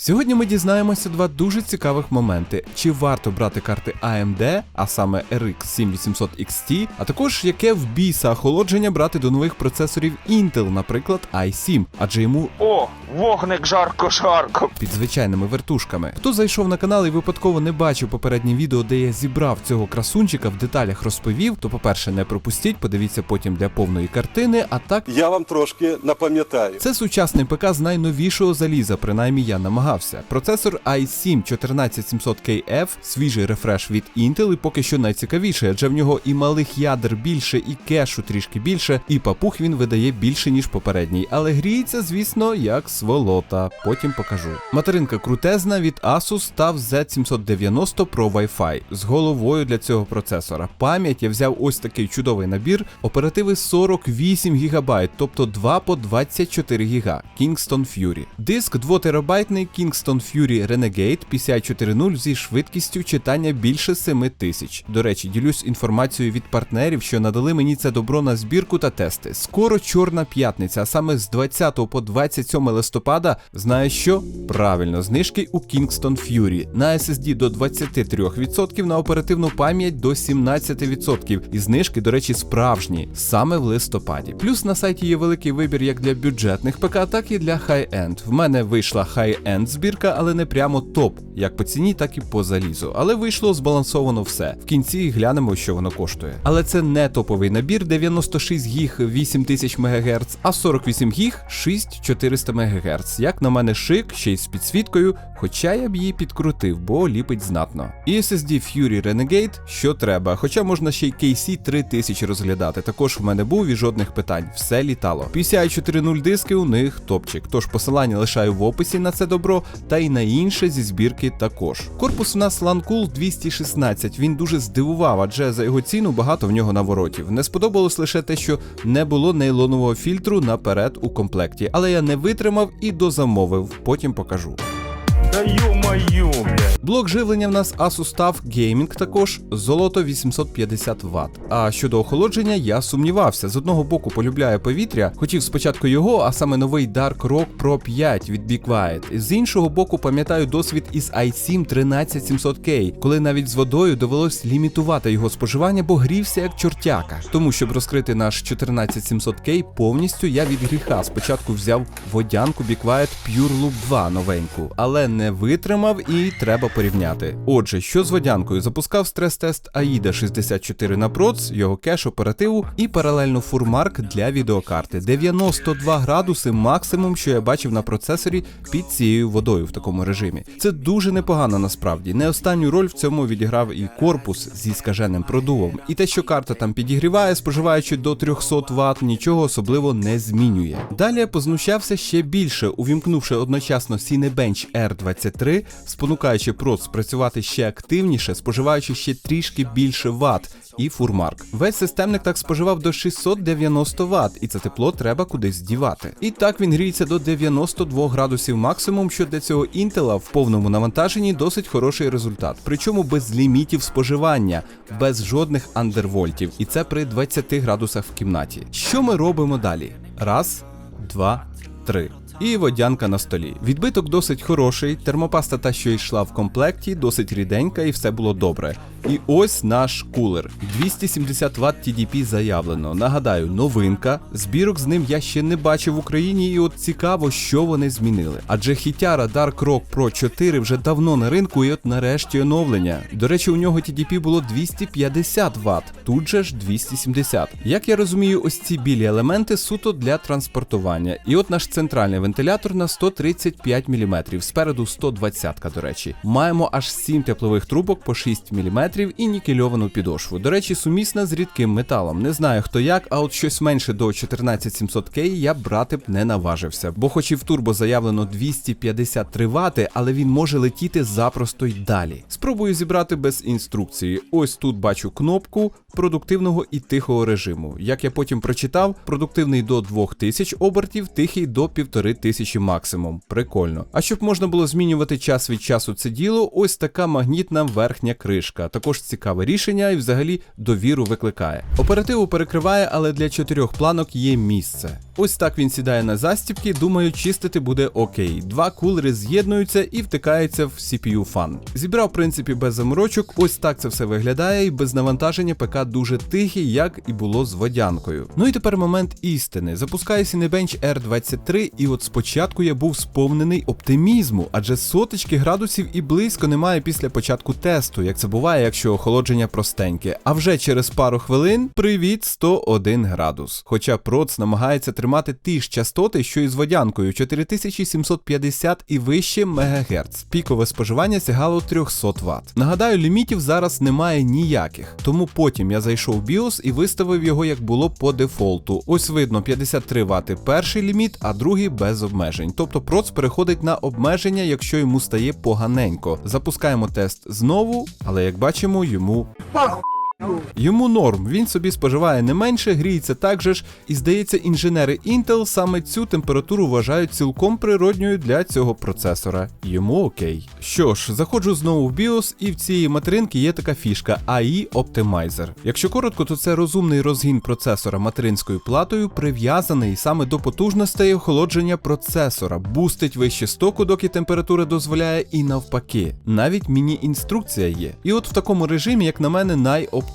Сьогодні ми дізнаємося два дуже цікавих моменти: чи варто брати карти AMD, а саме RX 7800 XT, а також яке в біса охолодження брати до нових процесорів Intel, наприклад, i7, адже йому О, вогник жарко-жарко. під звичайними вертушками. Хто зайшов на канал і випадково не бачив попереднє відео, де я зібрав цього красунчика, в деталях розповів, то, по-перше, не пропустіть, подивіться потім для повної картини, а так. Я вам трошки напам'ятаю. Це сучасний ПК з найновішого заліза, принаймні я намагався. Процесор i7 14700KF, свіжий рефреш від Intel і поки що найцікавіше, адже в нього і малих ядер більше, і кешу трішки більше, і папух він видає більше, ніж попередній. Але гріється, звісно, як сволота. Потім покажу. Материнка крутезна від Asus став Z790 Pro Wi-Fi з головою для цього процесора. Пам'ять я взяв ось такий чудовий набір. Оперативи 48 ГБ, тобто 2 по 24 ГБ. Kingston Fury. Диск 2 терабайтний Kingston Fury Renegade 54.0 зі швидкістю читання більше 7000. До речі, ділюсь інформацією від партнерів, що надали мені це добро на збірку та тести. Скоро чорна п'ятниця, а саме з 20 по 27 листопада, знаєш що? Правильно, знижки у Kingston Fury. На SSD до 23%, на оперативну пам'ять до 17%. І знижки, до речі, справжні, саме в листопаді. Плюс на сайті є великий вибір як для бюджетних ПК, так і для хай-енд. В мене вийшла хай-енд збірка, але не прямо топ, як по ціні, так і по залізу. Але вийшло збалансовано все. В кінці глянемо, що воно коштує. Але це не топовий набір 96 гіг 8000 МГц, а 48 гіг 6400 МГц. Як на мене шик, ще й з підсвіткою, хоча я б її підкрутив, бо ліпить знатно. І SSD Fury Renegade, що треба, хоча можна ще й KC 3000 розглядати. Також в мене був і жодних питань, все літало. PCI 4.0 диски у них топчик, тож посилання лишаю в описі на це добро, та й на інше зі збірки також. Корпус у нас Ланкул 216, він дуже здивував, адже за його ціну багато в нього наворотів. Не сподобалось лише те, що не було нейлонового фільтру наперед у комплекті, але я не витримав і дозамовив, потім покажу. Да ю-мою, блядь. Блок живлення в нас Asus TUF Gaming також золото 850 Вт. А щодо охолодження, я сумнівався. З одного боку полюбляю повітря, хотів спочатку його, а саме новий Dark Rock Pro 5 від Be Quiet. З іншого боку, пам'ятаю досвід із i7 13700K, коли навіть з водою довелось лімітувати його споживання, бо грівся як чортяка. Тому, щоб розкрити наш 14700K повністю, я від гріха спочатку взяв водянку Be Quiet Pure Loop 2 новеньку, але не витримав і треба порівняти. Отже, що з водянкою? Запускав стрес-тест AIDA 64 на проц, його кеш оперативу і паралельно фурмарк для відеокарти. 92 градуси максимум, що я бачив на процесорі під цією водою в такому режимі. Це дуже непогано насправді. Не останню роль в цьому відіграв і корпус зі скаженим продувом. І те, що карта там підігріває, споживаючи до 300 Вт, нічого особливо не змінює. Далі познущався ще більше, увімкнувши одночасно Cinebench R23, спонукаючи проц працювати ще активніше, споживаючи ще трішки більше Вт. І фурмарк. Весь системник так споживав до 690 Вт, і це тепло треба кудись дівати. І так він гріється до 92 градусів максимум, що для цього інтела в повному навантаженні досить хороший результат. Причому без лімітів споживання, без жодних андервольтів. І це при 20 градусах в кімнаті. Що ми робимо далі? Раз, два, три. І водянка на столі. Відбиток досить хороший, термопаста та, що йшла в комплекті, досить ріденька і все було добре. І ось наш кулер. 270 Вт TDP заявлено. Нагадаю, новинка. Збірок з ним я ще не бачив в Україні, і от цікаво, що вони змінили. Адже хітяра Dark Rock Pro 4 вже давно на ринку, і от нарешті оновлення. До речі, у нього TDP було 250 Вт, тут же ж 270. Як я розумію, ось ці білі елементи суто для транспортування. І от наш центральний вентилятор на 135 мм, спереду 120-ка, до речі. Маємо аж 7 теплових трубок по 6 мм і нікельовану підошву. До речі, сумісна з рідким металом. Не знаю хто як, а от щось менше до 14700K я брати б не наважився. Бо хоч і в турбо заявлено 253 Вт, але він може летіти запросто й далі. Спробую зібрати без інструкції. Ось тут бачу кнопку продуктивного і тихого режиму. Як я потім прочитав, продуктивний до 2000 обертів, тихий до 1500 максимум. Прикольно. А щоб можна було змінювати час від часу це діло, ось така магнітна верхня кришка. Також цікаве рішення і взагалі довіру викликає. Оперативу перекриває, але для чотирьох планок є місце. Ось так він сідає на застібки, думаю, чистити буде окей. Два кулери з'єднуються і втикаються в CPU фан. Зібрав, в принципі, без заморочок. Ось так це все виглядає, і без навантаження ПК дуже тихий, як і було з водянкою. Ну і тепер момент істини. Запускаю Cinebench R23, і от спочатку я був сповнений оптимізму, адже соточки градусів і близько немає після початку тесту, як це буває, якщо охолодження простеньке. А вже через пару хвилин привіт 101 градус. Хоча проц намагається тримати ті ж частоти, що і з водянкою 4750 і вище МГц. Пікове споживання сягало 300 Вт. Нагадаю, лімітів зараз немає ніяких, тому потім я зайшов в BIOS і виставив його як було по дефолту. Ось видно 53 Вт перший ліміт, а другий без обмежень. Тобто проц переходить на обмеження, якщо йому стає поганенько. Запускаємо тест знову, але як бачимо, йому Йому норм, він собі споживає не менше, гріється так же ж, і здається, інженери Intel саме цю температуру вважають цілком природньою для цього процесора. Йому окей. Що ж, заходжу знову в BIOS, і в цієї материнки є така фішка AI Optimizer. Якщо коротко, то це розумний розгін процесора материнською платою, прив'язаний саме до потужностей охолодження процесора, бустить вище стоку, доки температура дозволяє, і навпаки. Навіть міні-інструкція є. І от в такому режимі, як на мене, найоптимальніше.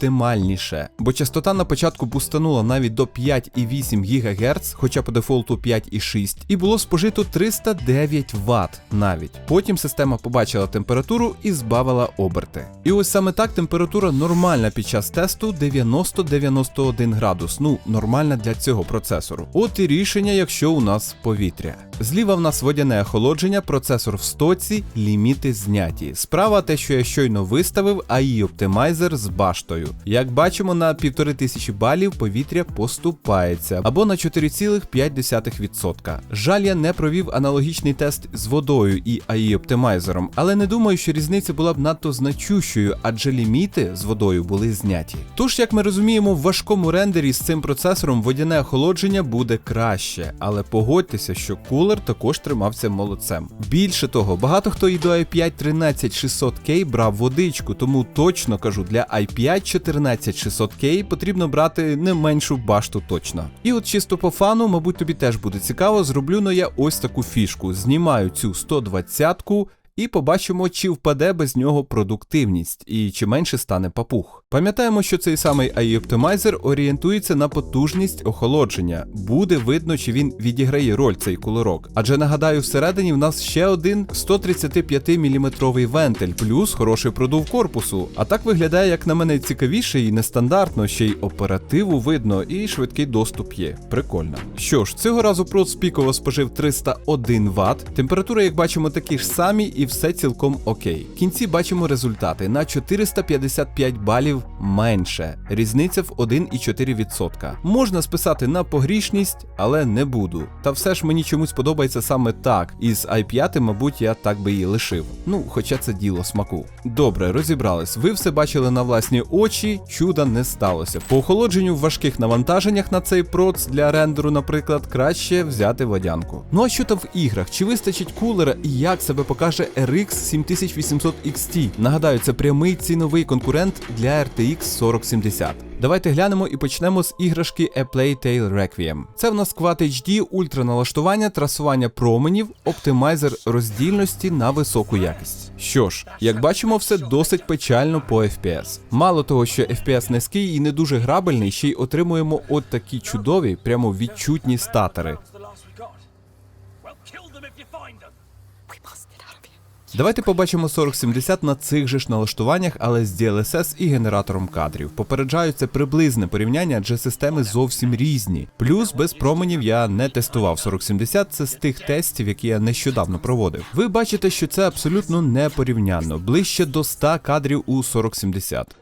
Бо частота на початку бустанула навіть до 5,8 ГГц, хоча по дефолту 5,6, і було спожито 309 Вт навіть. Потім система побачила температуру і збавила оберти. І ось саме так температура нормальна під час тесту 90-91 градус. Ну, нормальна для цього процесору. От і рішення, якщо у нас повітря. Зліва в нас водяне охолодження, процесор в стоці, ліміти зняті. Справа те, що я щойно виставив, AI Optimizer з баштою. Як бачимо, на 1500 балів повітря поступається або на 4,5%. Жаль, я не провів аналогічний тест з водою і AI Optimizer, але не думаю, що різниця була б надто значущою, адже ліміти з водою були зняті. Тож, як ми розуміємо, в важкому рендері з цим процесором водяне охолодження буде краще, але погодьтеся, що кулер також тримався молодцем. Більше того, багато хто і до i5 13600K брав водичку, тому точно кажу, для i5 14600K потрібно брати не меншу башту точно. І от чисто по фану, мабуть, тобі теж буде цікаво, зроблю но я ось таку фішку. Знімаю цю 120-ку. І побачимо, чи впаде без нього продуктивність і чи менше стане папух. Пам'ятаємо, що цей самий AI Optimizer орієнтується на потужність охолодження. Буде видно, чи він відіграє роль цей кулерок. Адже нагадаю, всередині в нас ще один 135 мм вентиль, плюс хороший продув корпусу. А так виглядає, як на мене, цікавіше і нестандартно, ще й оперативу видно, і швидкий доступ є. Прикольно. Що ж, цього разу проц піково спожив 301 Вт. Температура, як бачимо, такі ж самі, і все цілком окей. В кінці бачимо результати на 455 балів менше. Різниця в 1,4%. Можна списати на погрішність, але не буду. Та все ж мені чомусь подобається саме так. Із i5, мабуть, я так би її лишив. Ну, хоча це діло смаку. Добре, розібрались. Ви все бачили на власні очі, чуда не сталося. По охолодженню в важких навантаженнях на цей проц для рендеру, наприклад, краще взяти водянку. Ну а що там в іграх? Чи вистачить кулера і як себе покаже RX 7800 XT? Нагадаю, це прямий ціновий конкурент для RTX 4070. Давайте глянемо і почнемо з іграшки A Plague Tale Requiem. Це в нас Quad HD, ультраналаштування, трасування променів, оптимайзер роздільності на високу якість. Що ж, як бачимо, все досить печально по FPS. Мало того, що FPS низький і не дуже грабельний, ще й отримуємо от такі чудові, прямо відчутні статери. Давайте побачимо 4070 на цих же ж налаштуваннях, але з DLSS і генератором кадрів. Попереджаю, це приблизне порівняння, адже системи зовсім різні. Плюс без променів я не тестував 4070, це з тих тестів, які я нещодавно проводив. Ви бачите, що це абсолютно непорівнянно, ближче до 100 кадрів у 4070.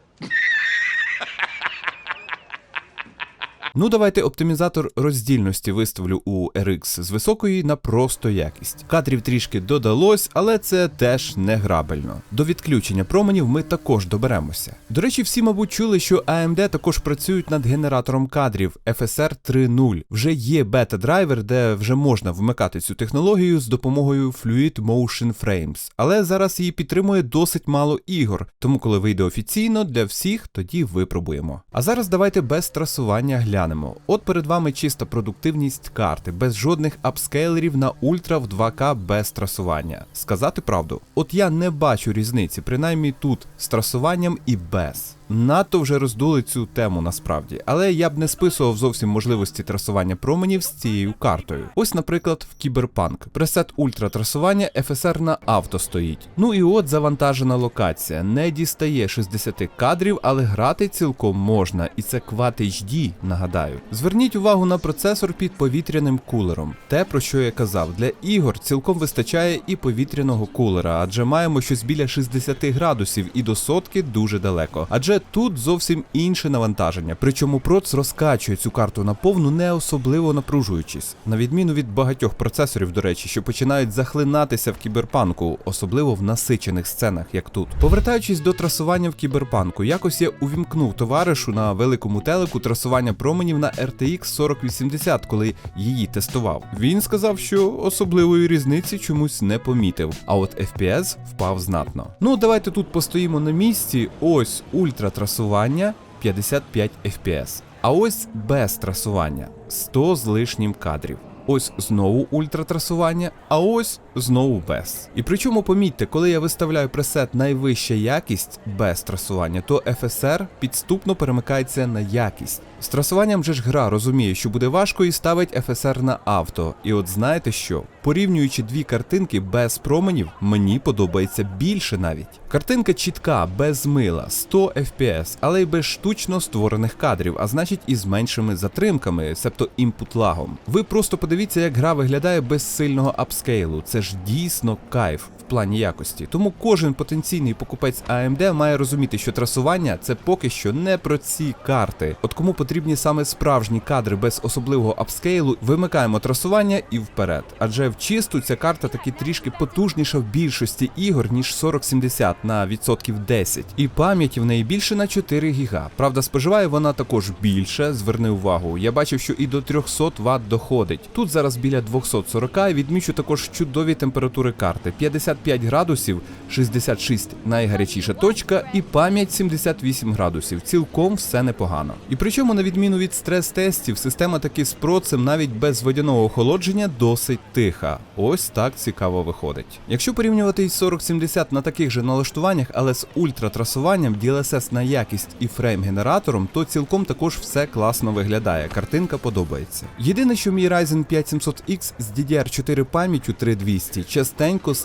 Ну, давайте оптимізатор роздільності виставлю у RX з високої на просто якість. Кадрів трішки додалось, але це теж не грабельно. До відключення променів ми також доберемося. До речі, всі, мабуть, чули, що AMD також працюють над генератором кадрів FSR 3.0. Вже є бета-драйвер, де вже можна вмикати цю технологію з допомогою Fluid Motion Frames. Але зараз її підтримує досить мало ігор, тому коли вийде офіційно для всіх, тоді випробуємо. А зараз давайте без трасування глянемо розглянемо. От перед вами чиста продуктивність карти, без жодних апскейлерів на ультра в 2К без трасування. Сказати правду, от я не бачу різниці, принаймні тут з трасуванням і без. Надто вже роздули цю тему насправді, але я б не списував зовсім можливості трасування променів з цією картою. Ось, наприклад, в Кіберпанк. Пресет ультра трасування FSR на авто стоїть. Ну і от завантажена локація. Не дістає 60 кадрів, але грати цілком можна, і це Quad HD, нагадаю. Зверніть увагу на процесор під повітряним кулером. Те, про що я казав, для ігор цілком вистачає і повітряного кулера, адже маємо щось біля 60 градусів і до сотки дуже далеко. Адже тут зовсім інше навантаження. Причому проц розкачує цю карту на повну, не особливо напружуючись, на відміну від багатьох процесорів, до речі, що починають захлинатися в кіберпанку, особливо в насичених сценах, як тут. Повертаючись до трасування в кіберпанку, якось я увімкнув товаришу на великому телеку трасування променів на RTX 4080, коли її тестував. Він сказав, що особливої різниці чомусь не помітив, а от FPS впав знатно. Ну, давайте тут постоїмо на місці. Ось ультратрасування 55 FPS. А ось без трасування 100 з лишнім кадрів. Ось знову ультратрасування, а ось знову без. І причому помітьте, коли я виставляю пресет найвища якість без трасування, то FSR підступно перемикається на якість. З трасуванням же ж гра розуміє, що буде важко і ставить FSR на авто. І от знаєте що? Порівнюючи дві картинки без променів, мені подобається більше навіть. Картинка чітка, без мила, 100 FPS, але й без штучно створених кадрів, а значить і з меншими затримками, себто імпут-лагом. Ви просто подивіться, як гра виглядає без сильного апскейлу. Це ж дійсно кайф плані якості. Тому кожен потенційний покупець AMD має розуміти, що трасування це поки що не про ці карти. От кому потрібні саме справжні кадри без особливого апскейлу, вимикаємо трасування і вперед. Адже в чисту ця карта таки трішки потужніша в більшості ігор, ніж 4070 на відсотків 10. І пам'яті в неї більше на 4 ГБ. Правда, споживає вона також більше, зверни увагу. Я бачив, що і до 300 Вт доходить. Тут зараз біля 240 і відмічу також чудові температури карти. 55 градусів, 66 найгарячіша точка, і пам'ять 78 градусів. Цілком все непогано. І причому, на відміну від стрес-тестів, система таки з процем навіть без водяного охолодження досить тиха. Ось так цікаво виходить. Якщо порівнювати із 4070 на таких же налаштуваннях, але з ультратрасуванням, DLSS на якість і фрейм-генератором, то цілком також все класно виглядає. Картинка подобається. Єдине, що мій Ryzen 5 700X з DDR4 пам'яттю 3200 частенько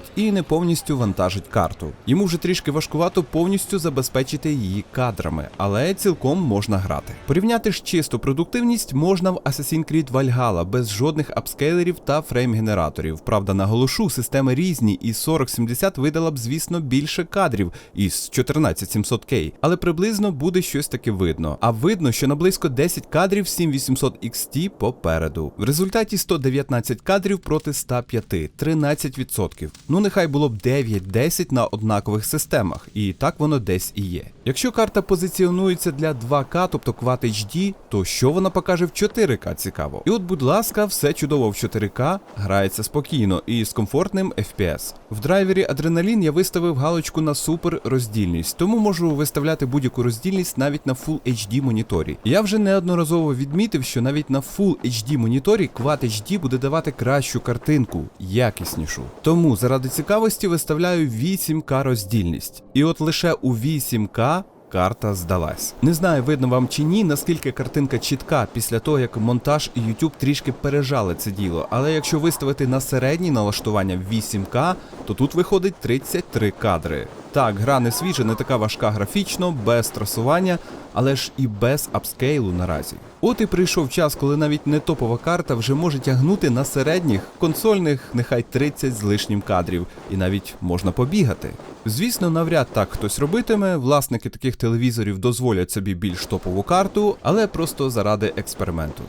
статерить і не повністю вантажить карту. Йому вже трішки важкувато повністю забезпечити її кадрами, але цілком можна грати. Порівняти ж чисту продуктивність можна в Assassin's Creed Valhalla без жодних апскейлерів та фрейм-генераторів. Правда, наголошу, системи різні, і 4070 видала б, звісно, більше кадрів із 14700K, але приблизно буде щось таке видно. А видно, що на близько 10 кадрів 7800 XT попереду. В результаті 119 кадрів проти 105, 13%. Ну нехай було б 9-10 на однакових системах, і так воно десь і є. Якщо карта позиціонується для 2К, тобто Quad HD, то що вона покаже в 4К цікаво? І от, будь ласка, все чудово в 4К, грається спокійно і з комфортним FPS. В драйвері Adrenaline я виставив галочку на супер роздільність, тому можу виставляти будь-яку роздільність навіть на Full HD моніторі. Я вже неодноразово відмітив, що навіть на Full HD моніторі Quad HD буде давати кращу картинку, якіснішу. Тому заради цікавості виставляю 8К роздільність. І от лише у 8К Карта здалась. Не знаю, видно вам чи ні, наскільки картинка чітка після того, як монтаж і YouTube трішки пережали це діло. Але якщо виставити на середні налаштування 8К, то тут виходить 33 кадри. Так, гра не свіжа, не така важка графічно, без трасування, але ж і без апскейлу наразі. От і прийшов час, коли навіть не топова карта вже може тягнути на середніх консольних, нехай 30 з лишнім кадрів, і навіть можна побігати. Звісно, навряд так хтось робитиме. Власники таких телевізорів дозволять собі більш топову карту, але просто заради експерименту.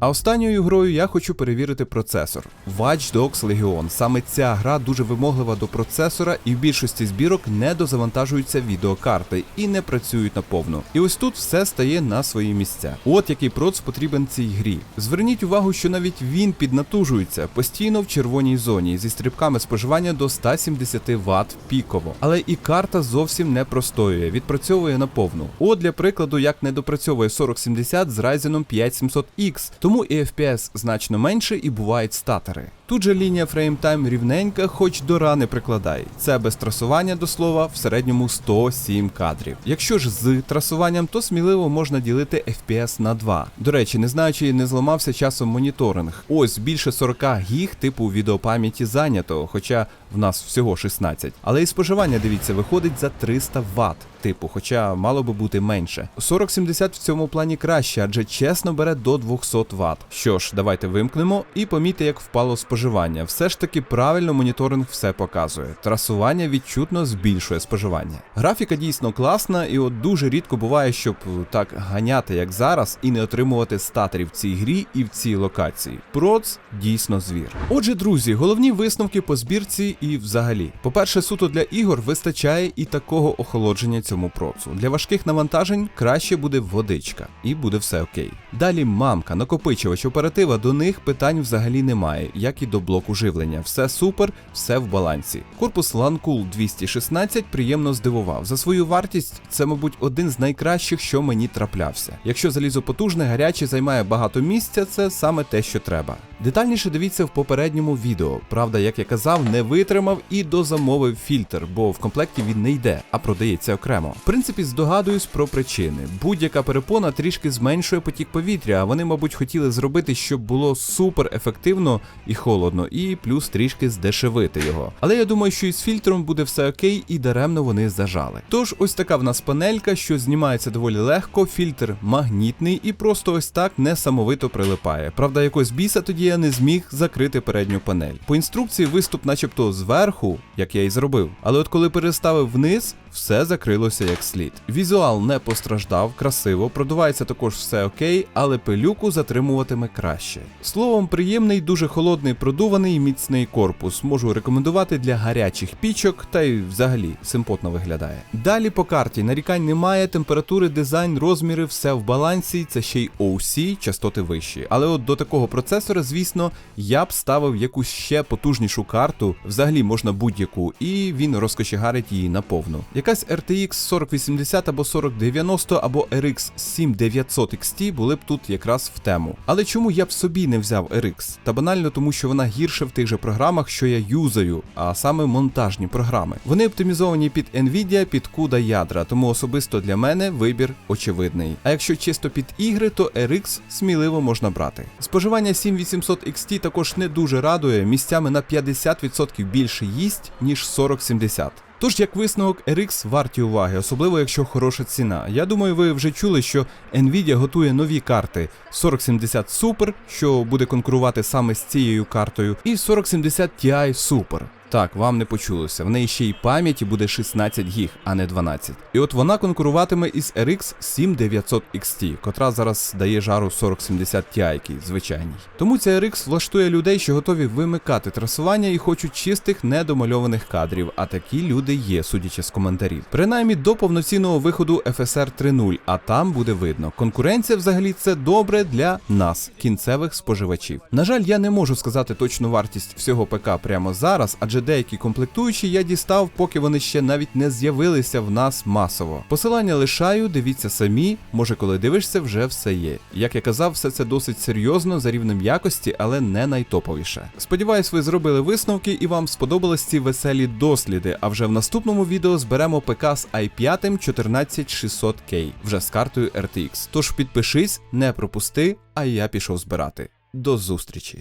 А останньою грою я хочу перевірити процесор. Watch Dogs Legion. Саме ця гра дуже вимоглива до процесора, і в більшості збірок не дозавантажуються відеокарти і не працюють наповну. І ось тут все стає на свої місця. От який проц потрібен цій грі. Зверніть увагу, що навіть він піднатужується постійно в червоній зоні зі стрибками споживання до 170 Вт піково. Але і карта зовсім не простоює, відпрацьовує наповну. От для прикладу, як не допрацьовує 4070 з Ryzen 5700X, тому і FPS значно менше і бувають статери. Тут же лінія фреймтайм рівненька, хоч до рани прикладай. Це без трасування до слова в середньому 107 кадрів. Якщо ж з трасуванням, то сміливо можна ділити FPS на 2. До речі, не знаю, чи не зламався часом моніторинг. Ось більше 40 гіг типу відеопам'яті зайнято, хоча в нас всього 16. Але і споживання, дивіться, виходить за 300 Вт. Типу, хоча мало би бути менше. 4070 в цьому плані краще, адже чесно бере до 200 Вт. Що ж, давайте вимкнемо і помітьте, як впало споживання. Все ж таки правильно моніторинг все показує. Трасування відчутно збільшує споживання. Графіка дійсно класна, і от дуже рідко буває, щоб так ганяти, як зараз, і не отримувати статерів в цій грі і в цій локації. Проц дійсно звір. Отже, друзі, головні висновки по збірці і взагалі. По-перше, суто для ігор вистачає і такого охолодження цьому процу. Для важких навантажень краще буде водичка, і буде все окей. Далі мамка, накопичувач, оператива, до них питань взагалі немає, як і до блоку живлення. Все супер, все в балансі. Корпус LANCool 216 приємно здивував. За свою вартість це, мабуть, один з найкращих, що мені траплявся. Якщо залізо потужне, гаряче займає багато місця, це саме те, що треба. Детальніше дивіться в попередньому відео. Правда, як я казав, не витримав і дозамовив фільтр, бо в комплекті він не йде, а продається окремо. В принципі, здогадуюсь про причини. Будь-яка перепона трішки зменшує потік повітря, а вони, мабуть, хотіли зробити, щоб було супер ефективно і холодно, і плюс трішки здешевити його. Але я думаю, що із фільтром буде все окей, і даремно вони зажали. Тож, ось така в нас панелька, що знімається доволі легко, фільтр магнітний і просто ось так несамовито прилипає. Правда, якось біса тоді я не зміг закрити передню панель. По інструкції виступ, начебто, зверху, як я і зробив. Але от коли переставив вниз, все закрилося як слід. Візуал не постраждав, красиво, продувається також все окей, але пилюку затримуватиме краще. Словом, приємний, дуже холодний, продуваний, міцний корпус. Можу рекомендувати для гарячих пічок, та й взагалі симпотно виглядає. Далі по карті нарікань немає, температури, дизайн, розміри, все в балансі, це ще й OC, частоти вищі. Але от до такого процесора, звісно, я б ставив якусь ще потужнішу карту, взагалі можна будь-яку, і він розкочегарить її наповну. Якась RTX 4080 або 4090 або RX 7900 XT були б тут якраз в тему. Але чому я б собі не взяв RX? Та банально тому, що вона гірше в тих же програмах, що я юзаю, а саме монтажні програми. Вони оптимізовані під Nvidia, під CUDA ядра, тому особисто для мене вибір очевидний. А якщо чисто під ігри, то RX сміливо можна брати. Споживання 7800 XT також не дуже радує, місцями на 50% більше їсть, ніж 4070. Тож, як висновок, RX варті уваги, особливо якщо хороша ціна. Я думаю, ви вже чули, що Nvidia готує нові карти 4070 Super, що буде конкурувати саме з цією картою, і 4070 Ti Super. Так, вам не почулося. В неї ще й пам'яті буде 16 гіг, а не 12. І от вона конкуруватиме із RX 7900 XT, котра зараз дає жару 4070 Ti, звичайній. Тому ця RX влаштує людей, що готові вимикати трасування і хочуть чистих недомальованих кадрів. А такі люди є, судячи з коментарів. Принаймні до повноцінного виходу FSR 3.0, а там буде видно. Конкуренція взагалі це добре для нас, кінцевих споживачів. На жаль, я не можу сказати точну вартість всього ПК прямо зараз, адже деякі комплектуючі я дістав, поки вони ще навіть не з'явилися в нас масово. Посилання лишаю, дивіться самі, може, коли дивишся, вже все є. Як я казав, все це досить серйозно за рівнем якості, але не найтоповіше. Сподіваюсь, ви зробили висновки і вам сподобались ці веселі досліди. А вже в наступному відео зберемо ПК з i5 14600K вже з картою RTX. Тож підпишись, не пропусти, а я пішов збирати. До зустрічі!